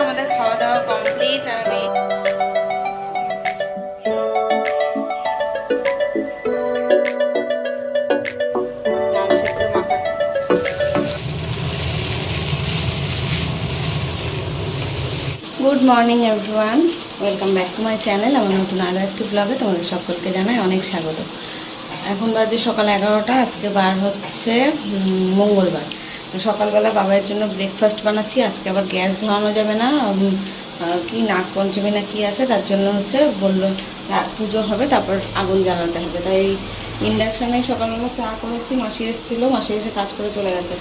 আমাদের খাওয়া দাওয়া কমপ্লিট আমি good morning everyone welcome back to my channel আমার নতুন আরও একটি ব্লগে তোমাদের সকলকে জানাই অনেক স্বাগত। এখন বাজে সকাল এগারোটা, আজকে বার হচ্ছে মঙ্গলবার। সকালবেলা বাবার জন্য ব্রেকফাস্ট বানাচ্ছি। আজকে আবার গ্যাস ধোয়ানো যাবে না। কি নাগ পঞ্চমী না কি আছে, তার জন্য হচ্ছে বলল পুজো হবে, তারপর আগুন জ্বালাতে হবে। তাই ইন্ডাকশানে সকালবেলা চা করেছি, মাসি এসেছিল, মাসি এসে কাজ করে চলে গেছে।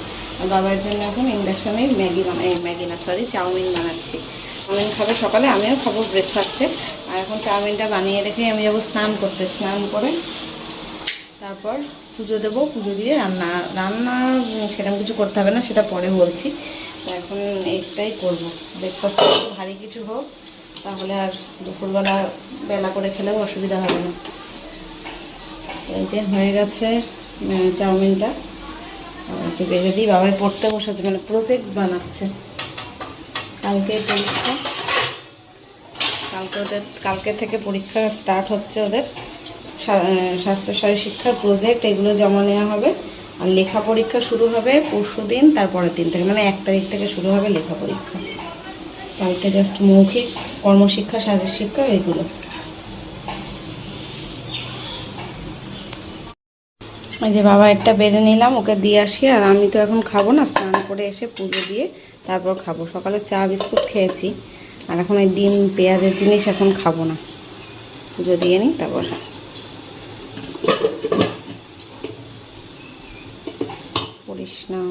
বাবার জন্য এখন ইন্ডাকশানে ম্যাগি বানাই ম্যাগি না সরি চাউমিন বানাচ্ছি। চাউমিন খাবে সকালে, আমিও খাব ব্রেকফাস্টে আর এখন চাউমিনটা বানিয়ে রেখে আমি যাব স্নান করতে, স্নান করে তারপর পুজো দেবো, পুজো দিয়ে রান্না রান্না সেরকম কিছু করতে হবে না, সেটা পরে বলছি। এখন এইটাই করব। ব্রেকফাস্ট ভারী কিছু হোক, তাহলে আর দুপুরবেলা বেলা করে খেলেও অসুবিধা হবে না। এই যে হয়ে গেছে চাউমিনটা। একটু বেজে দিই, বাবাই পড়তে বসেছে মানে প্রজেক্ট বানাচ্ছে। কালকে পরীক্ষা। কালকে ওদের, কালকে থেকে পরীক্ষা স্টার্ট হচ্ছে ওদের। সা- আহ, স্বাস্থ্য শারীর শিক্ষার প্রজেক্ট এগুলো জমা নেওয়া হবে আর লেখা পরীক্ষা শুরু হবে পরশু দিন তারপরের দিন থেকে মানে এক তারিখ থেকে শুরু হবে লেখা পরীক্ষা। কালকে জাস্ট মৌখিক কর্মশিক্ষা শারীর শিক্ষা এগুলো। এই যে বাবা একটা বেড়ে নিলাম ওকে দিয়ে আসি আর আমি তো এখন খাব না স্নান করে এসে পুজো দিয়ে তারপর খাব। সকালে চা বিস্কুট খেয়েছি আর এখন এই ডিম পেঁয়াজের জিনিস এখন খাব না। পুজো দিয়ে নিই তারপর না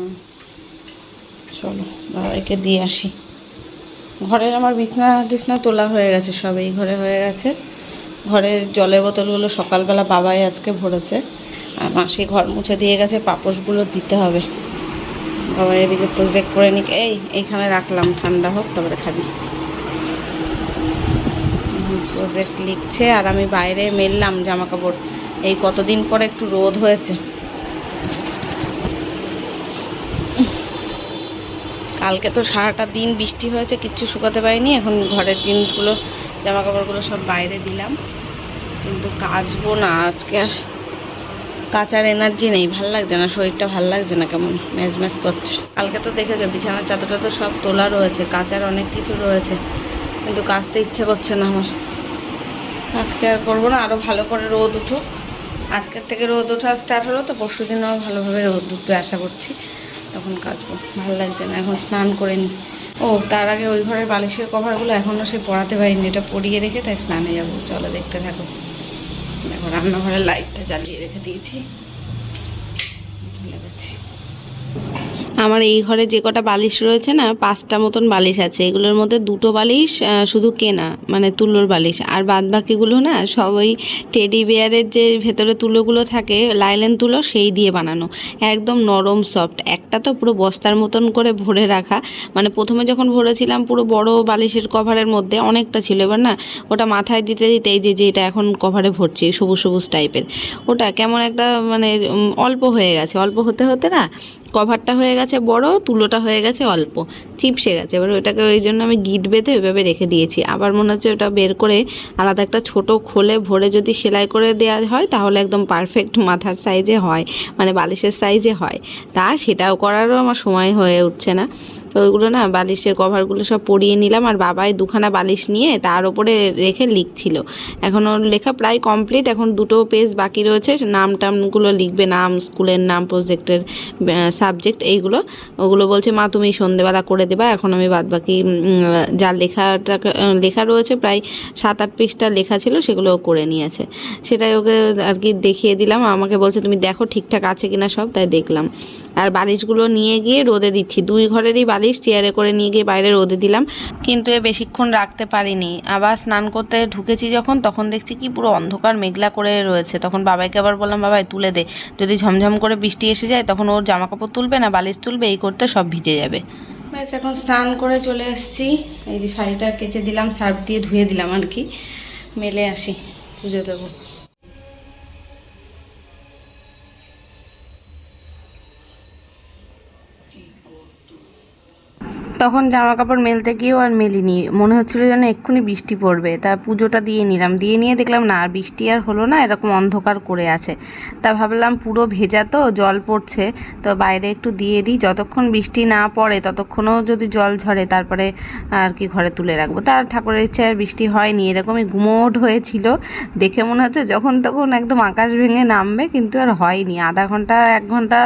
চলো বাবাকে দিয়ে আসি। ঘরের আমার বিছনা টিছনা তোলা হয়ে গেছে, সব এই ঘরে হয়ে গেছে। ঘরের জলের বোতলগুলো সকালবেলা বাবাই আজকে ভরেছে। আর মাসি ঘর মুছে দিয়ে গেছে, পাপোশগুলো দিতে হবে। বাবা এদিকে প্রজেক্ট করে নিক। এই, এইখানে রাখলাম, ঠান্ডা হোক, তারপরে খাবি। প্রজেক্ট লিখছে, আর আমি বাইরে মেললাম জামা কাপড় এই কতদিন পরে একটু রোদ হয়েছে। কালকে তো সারাটা দিন বৃষ্টি হয়েছে, কিচ্ছু শুকাতে পারিনি। এখন ঘরের জিনিসগুলো জামা কাপড়গুলো সব বাইরে দিলাম। কিন্তু কাচবো না, আজকে আর কাচার এনার্জি নেই। ভালো লাগছে না, শরীরটা ভালো লাগছে না কেমন, ম্যাজ ম্যাজ করছে। কালকে তো দেখেছ, বিছানার চাদরটা তো সব তোলা রয়েছে, কাচার অনেক কিছু রয়েছে। কিন্তু কাচতে ইচ্ছে করছে না আমার। আজকে আর করব না আরও ভালো করে রোদ উঠুক। আজকের থেকে রোদ ওঠা স্টার্ট হলো, তো পরশু দিনও ভালোভাবে রোদ উঠবে, আশা করছি। তখন কাচবো। ভালো লাগছে না, এখন স্নান করে নিই ও, তার আগে ওই ঘরের বালিশের কভারগুলো এখনও সে পড়াতে পারিনি, এটা পড়িয়ে রেখে তাই স্নানে যাব। চলো দেখতে থাকো। দেখো, রান্নাঘরের লাইটটা জ্বালিয়ে রেখে দিয়েছি। ভুলে গেছি। আমার এই ঘরে যে কটা বালিশ রয়েছে না, পাঁচটা মতন বালিশ আছে। এগুলোর মধ্যে দুটো বালিশ শুধু কেনা মানে তুলোর বালিশ। আর বাদ বাকিগুলো না, সব ওই টেডি বিয়ারের যে ভেতরে তুলোগুলো থাকে, লাইলেন তুলো, সেই দিয়ে বানানো। একদম নরম সফট একটা তো পুরো বস্তার মতন করে ভরে রাখা। মানে প্রথমে যখন ভরেছিলাম, পুরো বড় বালিশের কভারের মধ্যে অনেকটা ছিল। এবার না, ওটা মাথায় দিতে দিতে এই যে এটা এখন কভারে ভরছি, সবুজ সবুজ টাইপের। ওটা কেমন একটা মানে অল্প হয়ে গেছে। অল্প হতে হতে না, কভারটা হয়ে গেছে বড়, তুলোটা হয়ে গেছে অল্প, চিপসে গেছে। এবার ওটাকে ওই জন্য আমি গিট বেঁধে ওইভাবে রেখে দিয়েছি। আবার মনে হচ্ছে ওটা বের করে আলাদা একটা ছোট খোলে ভরে যদি সেলাই করে দেওয়া হয়, তাহলে একদম পারফেক্ট মাথার সাইজে হয় মানে বালিশের সাইজে হয়। তা সেটাও করারও আমার সময় হয়ে উঠছে না। তো ওইগুলো না বালিশের কভারগুলো সব পরিয়ে নিলাম আর বাবাই দুখানা বালিশ নিয়ে তার উপরে রেখে লিখছিল। এখন ওর লেখা প্রায় কমপ্লিট এখন দুটো পেজ বাকি রয়েছে, নাম টামগুলো লিখবে, নাম, স্কুলের নাম প্রজেক্টের সাবজেক্ট এইগুলো। ওগুলো বলছে, মা, তুমি সন্ধেবেলা করে দেবা, এখন আমি বাদ বাকি যা লেখাটা, লেখা রয়েছে, প্রায় সাত আট পৃষ্ঠা লেখা ছিল সেগুলো করে নিয়েছে। সেটাই ওকে আর কি দেখিয়ে দিলাম, আমাকে বলছে, তুমি দেখো ঠিকঠাক আছে কিনা সব? তাই দেখলাম। আর বালিশগুলো নিয়ে গিয়ে রোদে দিচ্ছি, দুই ঘরেরই বালিশ চেয়ারে করে নিয়ে গিয়ে বাইরে রোদে দিলাম। কিন্তু এ বেশিক্ষণ রাখতে পারিনি। আবার স্নান করতে ঢুকেছি যখন, তখন দেখছি কি পুরো অন্ধকার মেঘলা করে রয়েছে। তখন বাবাইকে আবার বললাম, বাবাই, তুলে দে। যদি ঝমঝম করে বৃষ্টি এসে যায়, তখন ওর জামা কাপড় তুলবে না, বালিশ তুলবে, এই করতে সব ভিজে যাবে। ব্যাস, এখন স্নান করে চলে এসেছি। এই যে শাড়িটা কেচে দিলাম, সার্ফ দিয়ে ধুয়ে দিলাম আর কি। মেলে আসি, পুজো দেবো। তখন জামা কাপড় মেলতে গিয়েও আর মেলিনি। মনে হচ্ছিল যেন এক্ষুনি বৃষ্টি পড়বে। তা পুজোটা দিয়ে নিলাম। দিয়ে নিয়ে দেখলাম, না, আর বৃষ্টি আর হলো না, এরকম অন্ধকার করে আছে। তা ভাবলাম, পুরো ভেজা তো, জল পড়ছে। তো বাইরে একটু দিয়ে দিই। যতক্ষণ বৃষ্টি না পড়ে, ততক্ষণও যদি জল ঝরে, তারপরে আর কি ঘরে তুলে রাখব। তার ঠাকুরের ইচ্ছে আর বৃষ্টি হয়নি। এরকমই গুমোট হয়েছিল। দেখে মনে হচ্ছে যখন তখন একদম আকাশ ভেঙে নামবে, কিন্তু আর হয়নি। আধা ঘণ্টা, এক ঘণ্টা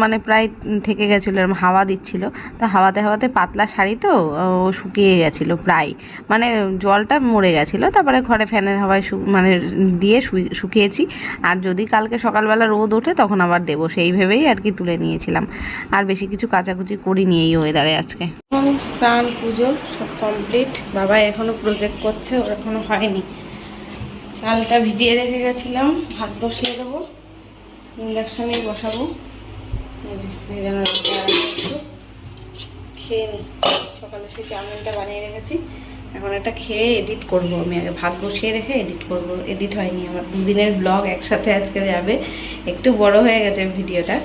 মানে প্রায় থেকে গেছিল এরকম হাওয়া দিচ্ছিল। তা হাওয়াতে হাওয়াতে পাতলা শাড়ি তো, ও শুকিয়ে গেছিল প্রায়। মানে জলটা মরে গেছিল, তারপরে ঘরে ফ্যানের হাওয়ায় মানে দিয়ে শুকিয়েছি। আর যদি কালকে সকালবেলা রোদ ওঠে, তখন আবার দেবো। সেই ভেবেই আর কি তুলে নিয়েছিলাম। আর বেশি কিছু কাচাকুচি করিনি এই ওয়েদারে আজকে। স্নান, পুজো সব কমপ্লিট বাবা এখনও প্রজেক্ট করছে, ওর এখনও হয়নি। চালটা ভিজিয়ে রেখে গেছিলাম, ভাত বসিয়ে দেবো। ইন্ডাকশানেই বসাবো। খেয়ে নিই সকালে সেই চাউমিনটা বানিয়ে রেখেছি। এখন একটা খেয়ে এডিট করব আমি। আগে ভাত বসিয়ে রেখে এডিট করব। এডিট হয়নি। আমার দুদিনের ব্লগ একসাথে আজকে যাবে। একটু বড় হয়ে গেছে ভিডিওটা।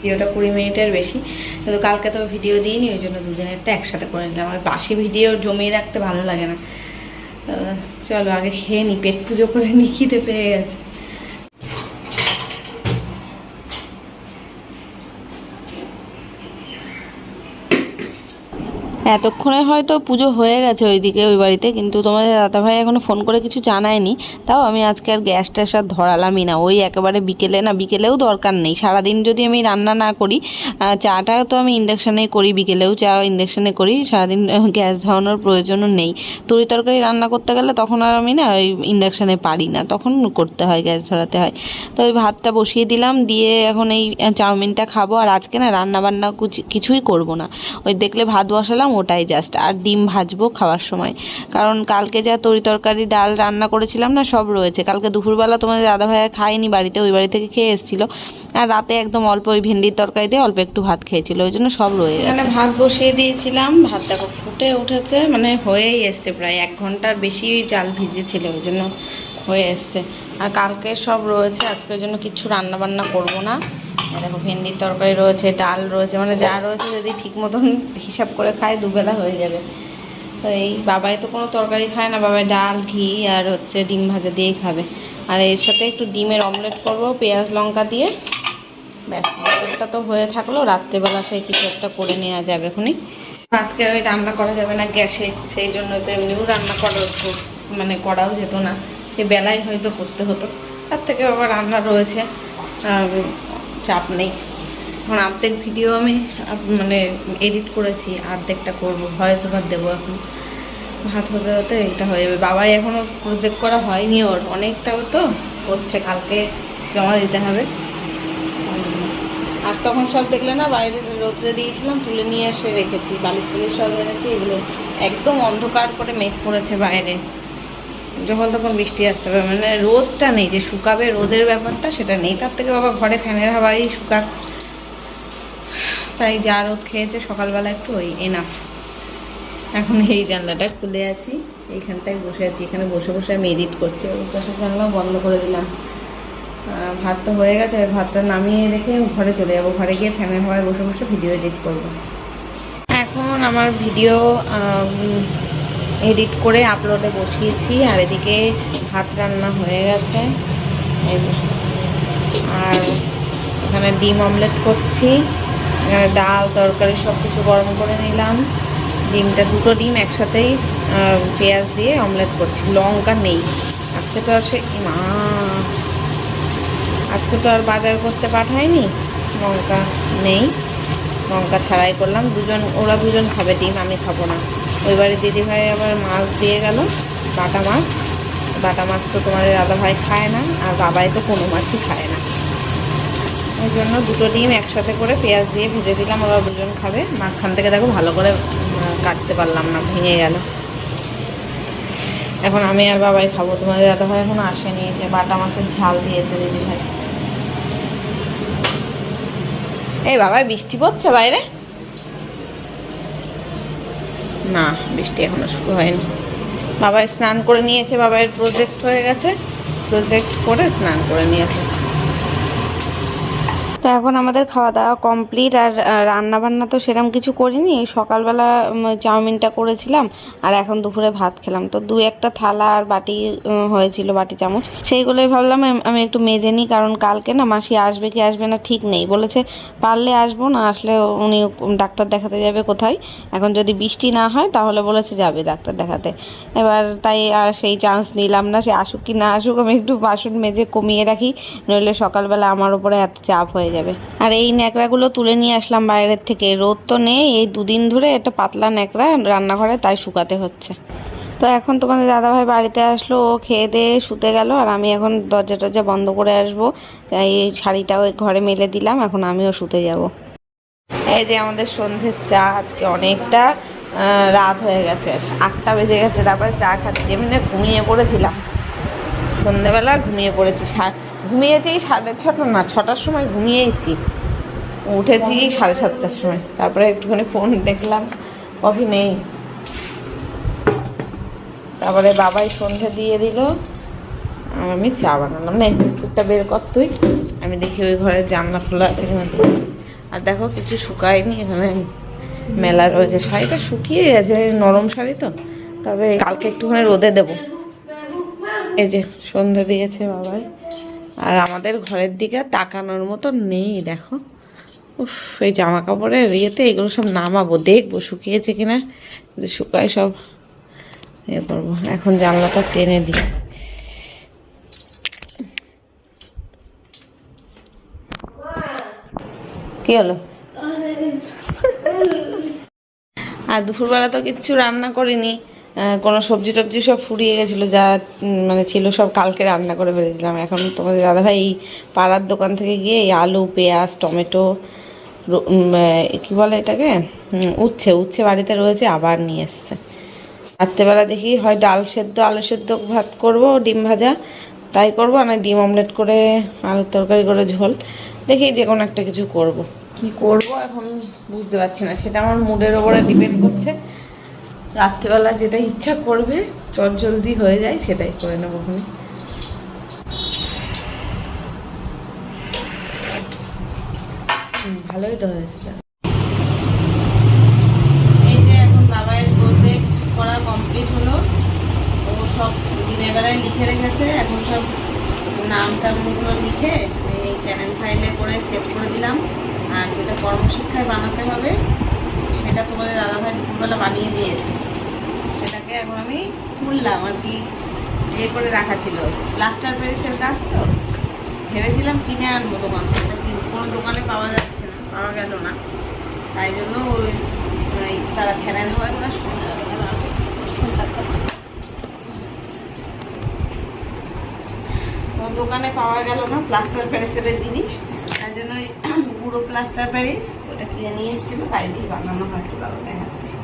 ভিডিওটা কুড়ি মিনিটের বেশি। কিন্তু কালকে তো ভিডিও দিইনি, ওই জন্য দুদিনেরটা একসাথে করে নিলাম। আমার বাসি ভিডিও জমিয়ে রাখতে ভালো লাগে না। তো চলো, আগে খেয়ে নিই পেট পুজো করে নি, খিদে পেয়ে গেছে। এতক্ষণে হয়তো পুজো হয়ে গেছে ওইদিকে, ওই বাড়িতে, কিন্তু তোমাদের দাদাভাই এখনও ফোন করে কিছু জানায়নি। তাও আমি আজকে আর গ্যাস ট্যাস আর ধরালামই না। ওই একেবারে বিকেলে, না বিকেলেও দরকার নেই। সারাদিন যদি আমি রান্না না করি চাটা তো আমি ইন্ডাকশানে করি, বিকেলেও চা ইন্ডাকশানে করি, সারাদিন গ্যাস ধরানোর প্রয়োজনও নেই। তরি তরকারি রান্না করতে গেলে তখন আর আমি, না, ওই ইন্ডাকশানে পারি না। তখন করতে হয় গ্যাস ধরাতে হয়। তো ওই ভাতটা বসিয়ে দিলাম, দিয়ে এখন এই চাউমিনটা খাব। আর আজকে না রান্না বান্না কিছুই করব না। ওই দেখলে ভাত বসালাম ওটাই জাস্ট আর ডিম ভাজবো খাওয়ার সময়। কারণ কালকে যা তরি তরকারি, ডাল রান্না করেছিলাম না, সব রয়েছে। কালকে দুপুরবেলা তোমাদের দাদা ভাইয়া খায়নি বাড়িতে, ওই বাড়ি থেকে খেয়ে এসেছিল। আর রাতে একদম অল্প ওই ভেন্ডির তরকারি দিয়ে অল্প একটু ভাত খেয়েছিল, ওই জন্য সব রয়ে গেছে। এখানে ভাত বসিয়ে দিয়েছিলাম, ভাত দেখো ফুটে উঠেছে মানে হয়েই এসছে প্রায় এক ঘণ্টার বেশি চাল ভিজেছিল, ওই জন্য হয়ে এসছে। আর কালকে সব রয়েছে আজকের জন্য কিচ্ছু রান্না বান্না করব না। দেখো ভেন্ডির তরকারি রয়েছে, ডাল রয়েছে মানে যা রয়েছে যদি ঠিক মতন হিসাব করে খায় দুবেলা হয়ে যাবে। তো এই বাবাই তো কোনো তরকারি খায় না, বাবাই ডাল, ঘি আর হচ্ছে ডিম ভাজা দিয়েই খাবে। আর এর সাথে একটু ডিমের অমলেট করব, পেঁয়াজ, লঙ্কা দিয়ে। ব্যাস দুপুরটা তো হয়ে থাকল, রাত্রেবেলা সেই কিছু একটা করে নেওয়া যাবে এখনই। আজকে ওই রান্না করা যাবে না গ্যাসে, সেই জন্য তো এমনিও রান্না করা মানে করাও যেত না। সে বেলায় হয়তো করতে হতো। তার থেকে আবার রান্না রয়েছে, আর চাপ নেই। এখন অর্ধেক ভিডিও আমি মানে এডিট করেছি অর্ধেকটা করব ভয়েস ওভার দেবো এখন। ভাত হতে হতে এটা হয়ে যাবে। বাবাই এখনও প্রজেক্ট করা হয়নি ওর অনেকটাও তো করছে, কালকে জমা দিতে হবে। আর তখন সব দেখলে না, বাইরে রোদ্রে দিয়েছিলাম, তুলে নিয়ে এসে রেখেছি, বালিশ টালিশ সব এনেছি, এগুলো একদম অন্ধকার করে মেঘ পড়েছে বাইরে। যখন তখন বৃষ্টি আসতে হবে মানে রোদটা নেই, যে শুকাবে রোদের ব্যাপারটা সেটা নেই। তার থেকে বাবা ঘরে ফ্যানের হাওয়াই শুকাক। তাই যা রোদ খেয়েছে সকালবেলা একটু ওই এনাফ এখন এই জানলাটা খুলে আছি, এইখানটায় বসে আছি। এখানে বসে বসে আমি এডিট করছি। ওই পাশে জানলা বন্ধ করে দিলাম। ভাত তো হয়ে গেছে ভাতটা নামিয়ে রেখে ঘরে চলে যাব। ঘরে গিয়ে ফ্যানের হাওয়ায় বসে বসে ভিডিও এডিট করব। এখন আমার ভিডিও এডিট করে আপলোডে বসিয়েছি, আর এদিকে ভাত রান্না হয়ে গেছে। আর এখানে ডিম অমলেট করছি, এখানে ডাল, তরকারি সব কিছু গরম করে নিলাম। ডিমটা, দুটো ডিম একসাথেই পেঁয়াজ দিয়ে অমলেট করছি। লঙ্কা নেই। আজকে তো আছে মা। আজকে তো আর বাজার করতে পাঠায়নি লঙ্কা নেই। লঙ্কা ছাড়াই করলাম। দুজন ওরা দুজন খাবে ডিম, আমি খাব না। বাড়ির দিদিভাই আবার মাছ দিয়ে গেল, বাটা মাছ। বাটা মাছ তো তোমাদের দাদা ভাই খায় না, আর বাবাই তো কোনো মাছই খায় না। ওই জন্য দুটো ডিম একসাথে করে পেঁয়াজ দিয়ে ভেজে দিলাম, ওরা দুজন খাবে। মাঝখান থেকে দেখো ভালো করে কাটতে পারলাম না, ভেঙে গেল। এখন আমি আর বাবাই খাব, তোমাদের দাদা ভাই এখনও আসেনি যে বাটা মাছের ঝাল দিয়েছে দিদি ভাই এই বাবাই, বৃষ্টি পড়ছে বাইরে? না, বৃষ্টি এখনও শুরু হয়নি। বাবা স্নান করে নিয়েছে, বাবার প্রজেক্ট হয়ে গেছে। প্রজেক্ট করে স্নান করে নিয়েছে। তো এখন আমাদের খাওয়া দাওয়া কমপ্লিট আর রান্না বান্না তো সেরকম কিছু করিনি। সকালবেলা চাউমিনটা করেছিলাম আর এখন দুপুরে ভাত খেলাম। তো দু একটা থালা আর বাটি হয়েছিল, বাটি চামচ। সেইগুলোই ভাবলাম আমি একটু মেজে নিই কারণ কালকে না মাসি আসবে কি আসবে না ঠিক নেই। বলেছে, পারলে আসব না, আসলে উনি ডাক্তার দেখাতে যাবে কোথায়? এখন যদি বৃষ্টি না হয় তাহলে বলেছে যাবে ডাক্তার দেখাতে। এবার তাই আর সেই চান্স নিলাম না, সে আসুক কি না আসুক আমি একটু বাসন মেজে কমিয়ে রাখি। নইলে সকালবেলা আমার উপরে এত চাপ হয়ে যাবে। আর এই ন্যাকড়াগুলো তুলে নিয়ে আসলাম বাইরের থেকে। রোদ তো নেই, এই দুদিন ধরে একটা পাতলা ন্যাকড়া রান্নাঘরে তাই শুকাতে হচ্ছে। তো এখন তোমাদের দাদাভাই বাড়িতে আসলো, ও খেয়ে দিয়ে শুতে গেল, আর আমি এখন দরজা টরজা বন্ধ করে আসব। এই শাড়িটাও ঘরে মেলে দিলাম, এখন আমিও শুতে যাব। এই যে আমাদের সন্ধ্যের চা, আজকে অনেকটা রাত হয়ে গেছে। আটটা বেজে গেছে, তারপরে চা খাচ্ছি। এমনি ঘুমিয়ে পড়েছিলাম। সন্ধ্যেবেলা ঘুমিয়ে পড়েছি ঘুমিয়েছি সাড়ে ছটা, না, ছটার সময় ঘুমিয়েছি। উঠেছি সাড়ে সাতটার সময়। তারপরে একটুখানি ফোন দেখলাম কফি নেই। তারপরে বাবাই সন্ধে দিয়ে দিল। আমি চা বানালাম। না, বিস্কুটটা বের কর তুই। আমি দেখি ওই ঘরের জানলা খোলা আছে কিনা আর দেখো কিছু শুকায়নি, এখানে মেলা রয়েছে। শাড়িটা শুকিয়ে গেছে নরম শাড়ি তো। তবে কালকে একটুখানি রোদে দেবো। এই যে, সন্ধে দিয়েছে বাবাই। আর আমাদের ঘরের দিকে তাকানোর মতো নেই, দেখো। উফ, এই জামা কাপড়ের ইয়েতে এগুলো সব নামাবো, দেখব শুকিয়েছে কিনা যদি শুকায় সব। ইয়ে করব, এখন জানলাটা টেনে দিই। কি হলো? আর দুপুরবেলা তো কিচ্ছু রান্না করিনি। কোনো সবজি টবজি সব ফুরিয়ে গেছিল, যা মানে ছিল সব কালকে রান্না করে ফেলেছিলাম। এখন তোমাদের দাদাভাই এই পাড়ার দোকান থেকে গিয়ে এই আলু, পেঁয়াজ, টমেটো কি বলে এটাকে? উচ্ছে উচ্ছে বাড়িতে রয়েছে, আবার নিয়ে এসছে। রাত্রেবেলা দেখি হয় ডাল সেদ্ধ, আলু সেদ্ধ ভাত করব, ডিম ভাজা, তাই করব না ডিম অমলেট করে, আলুর তরকারি করে ঝোল। দেখি যে কোনো একটা কিছু করব। কি করব এখন বুঝতে পারছি না, সেটা আমার মুডের ওপরে ডিপেন্ড করছে। রাত্রেবেলা যেটা ইচ্ছা করবে, চট জলদি হয়ে যায়, সেটাই করে নেব ওখানে ভালোই তো হয়েছে। এই যে এখন প্রজেক্ট করা কমপ্লিট হলো, ও সব দিনের বেলায় লিখে রেখেছে, এখন সব নাম টামগুলো লিখে এই চ্যানেল ফাইলে করে সেভ করে দিলাম। আর যেটা কর্মশিক্ষায় বানাতে হবে সেটা তোমাদের দাদাভাই দুপুরবেলা বানিয়ে দিয়েছে, সেটাকে এখন আমি তুললাম আর কি ইয়ে করে রাখা ছিল। প্লাস্টার প্যারিসের কাজ তো, ভেবেছিলাম কিনে আনব দোকান থেকে কোনো দোকানে পাওয়া যাচ্ছে না, পাওয়া গেল না। তাই জন্য ওই তারা কোনো সুবিধা না দোকানে পাওয়া গেল না প্লাস্টার প্যারিসের জিনিস তার জন্য পুরো প্লাস্টার প্যারিস ওটা কিনে নিয়ে বানানো হয় দাদা দেখাচ্ছি।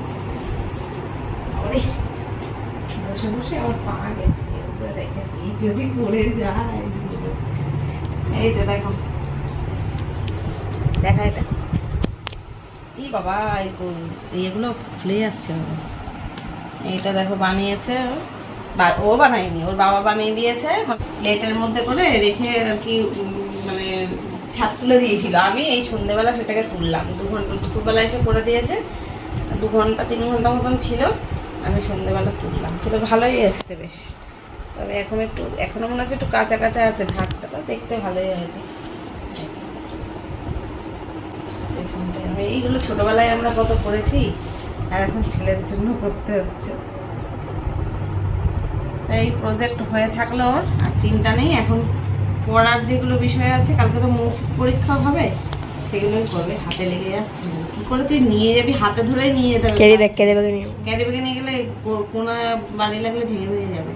বসে বসে আমার পা গেছে যদি পড়ে যায়। দেখো। দেখা এটা। ই বাবা এগুলো খুলে যাচ্ছে। এইটা দেখো বানিয়েছে ও। বানায়নি, ওর বাবা বানিয়ে দিয়েছে। প্লেটের মধ্যে করে রেখে আর কি মানে তুলে দিয়েছিল। আমি এই সন্ধেবেলা সেটাকে তুললাম। দু ঘণ্টা দুপুরবেলা এসে করে দিয়েছে। দু ঘণ্টা, তিন ঘণ্টা মতন ছিল। আমি সন্ধেবেলা তুললাম। তুলে ভালোই এসছে বেশ। তবে এখন একটু এখনও মনে হচ্ছে একটু কাঁচা কাঁচা আছে ধারটা, তো দেখতে ভালোই হয়েছে। এইগুলো ছোটবেলায় আমরা কত করেছি, আর এখন ছেলের জন্য করতে হচ্ছে। এই প্রজেক্ট হয়ে থাকল আর চিন্তা নেই, এখন পড়ার যেগুলো বিষয় আছে কালকে তো মৌখিক পরীক্ষা হবে সেগুলোই করবে হাতে লেগে যাচ্ছে। কি করে তুই নিয়ে যাবি? হাতে ধরেই নিয়ে যেতে হবে। ক্যারি ব্যাগ ক্যারি ব্যাগে নিয়ে ক্যারি ব্যাগে নিয়ে গেলে কোনা বাড়ি লাগলে ভেঙে ভেঙে যাবে।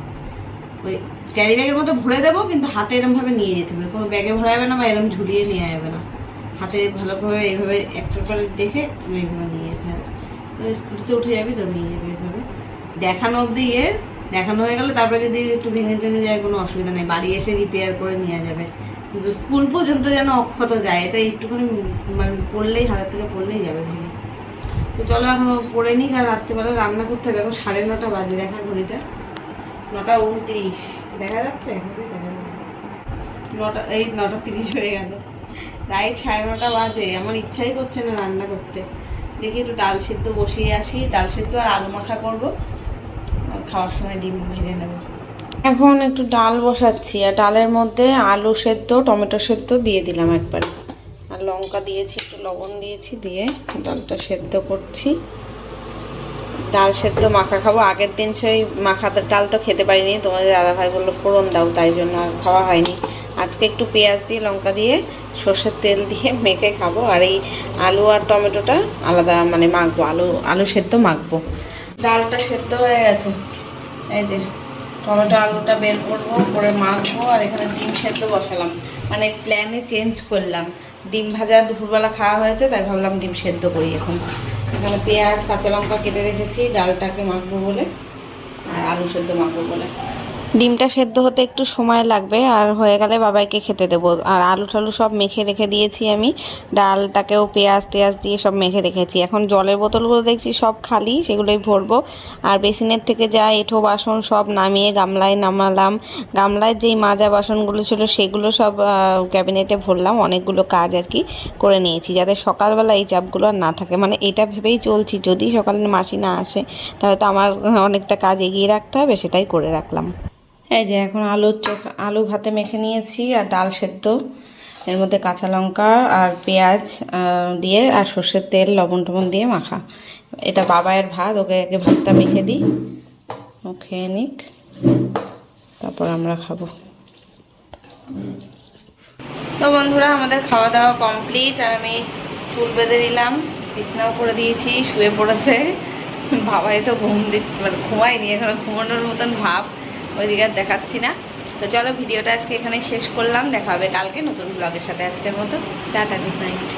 ওই ক্যারি ব্যাগের মতো ভরে দেবো কিন্তু হাতে এরম ভাবে নিয়ে যেতে হবে। কোনো ব্যাগে ভরা যাবে না বা এরম ঝুলিয়ে নিয়ে যাবে না। হাতে ভালোভাবে এইভাবে একটা করে দেখে তুমি এইভাবে নিয়ে যেতে হবে। তো স্কুটিতে উঠে যাবি তো নিয়ে যাবে এইভাবে দেখানো অবধি ইয়ে দেখানো হয়ে গেলে তারপরে যদি একটু ভেঙে টেঙে যায়, কোনো অসুবিধা নেই। বাড়ি এসে রিপেয়ার করে নেওয়া যাবে। কিন্তু স্কুল পর্যন্ত যেন অক্ষত যায়, এটা একটুখানি মানে পড়লেই হাতের থেকে পড়লেই যাবে ভেঙে। তো চলো এখন পড়ে নিক আর রাত্রেবেলা রান্না করতে হবে। এখন সাড়ে নটা বাজে, দেখা ঘড়িটা। নটা উনত্রিশ। দেখা যাচ্ছে। নটা, এই নটা তিরিশ হয়ে গেল। রাইট সাড়ে নটা বাজে। আমার ইচ্ছাই করছে না রান্না করতে। দেখি একটু ডাল সিদ্ধ বসিয়ে আসি। ডাল সিদ্ধ আর আলু মাখা করব। খাওয়ার সময় ডিম ভেজে নেব। এখন একটু ডাল বসাচ্ছি আর ডালের মধ্যে আলু সেদ্ধ টমেটো সেদ্ধ দিয়ে দিলাম একবারে। আর লঙ্কা দিয়েছি একটু লবণ দিয়েছি দিয়ে ডালটা সেদ্ধ করছি। ডাল সেদ্ধ মাখা খাব। আগের দিন সেই মাখা ডাল তো খেতে পারিনি তোমাদের দাদা ভাই বলল ফোড়ন দাও তাই জন্য আর খাওয়া হয়নি। আজকে একটু পেঁয়াজ দিয়ে লঙ্কা দিয়ে সর্ষের তেল দিয়ে মেখে খাব। আর এই আলু আর টমেটোটা আলাদা মানে মাখবো আলু আলু সেদ্ধ মাখবো। ডালটা সেদ্ধ হয়ে গেছে। এই যে টমেটো আলুটা বের করব করে মাখবো, আর এখানে ডিম সেদ্ধ বসালাম। মানে প্ল্যানে চেঞ্জ করলাম। ডিম ভাজা দুপুরবেলা খাওয়া হয়েছে, তাই ভাবলাম ডিম সেদ্ধ করি এখন। এখানে পেঁয়াজ, কাঁচা লঙ্কা কেটে রেখেছি, ডালটাকে মাখবো বলে, আর আলু সেদ্ধ মাখবো বলে। ডিমটা সেদ্ধ হতে একটু সময় লাগবে, আর হয়ে গেলে বাবাইকে খেতে দেবো। আর আলু টালু সব মেখে রেখে দিয়েছি আমি। ডালটাকেও পেঁয়াজ টেয়াজ দিয়ে সব মেখে রেখেছি। এখন জলের বোতলগুলো দেখছি সব খালি, সেগুলোই ভরবো। আর বেসিনের থেকে যা এঁঠো বাসন সব নামিয়ে গামলায় নামালাম। গামলায় যেই মাজা বাসনগুলো ছিল সেগুলো সব ক্যাবিনেটে ভরলাম। অনেকগুলো কাজ আর কি করে নিয়েছি, যাতে সকালবেলা এই চাপগুলো আর না থাকে। মানে এটা ভেবেই চলছি, যদি সকালে মাসি না আসে, তাহলে তো আমার অনেকটা কাজ এগিয়ে রাখতে হবে, সেটাই করে রাখলাম। এই যে এখন আলুর চোখ আলু ভাতে মেখে নিয়েছি আর ডাল সেদ্ধ। এর মধ্যে কাঁচা লঙ্কা আর পেঁয়াজ দিয়ে আর সর্ষের তেল, লবণ টবণ দিয়ে মাখা। এটা বাবায়ের ভাত, ওকে আগে ভাতটা মেখে দিই। ও খেয়ে নিক। তারপর আমরা খাব। তো বন্ধুরা, আমাদের খাওয়া দাওয়া কমপ্লিট আর আমি চুল বেঁধে নিলাম। বিছনাও করে দিয়েছি, শুয়ে পড়েছে। বাবাই তো ঘুম দি মানে ঘুমায়নি, এখন ঘুমানোর মতন ভাব। ওইদিকে আর দেখাচ্ছি না। তো চলো ভিডিওটা আজকে এখানে শেষ করলাম। দেখা হবে কালকে নতুন ব্লগের সাথে আজকের মতো। Tata good night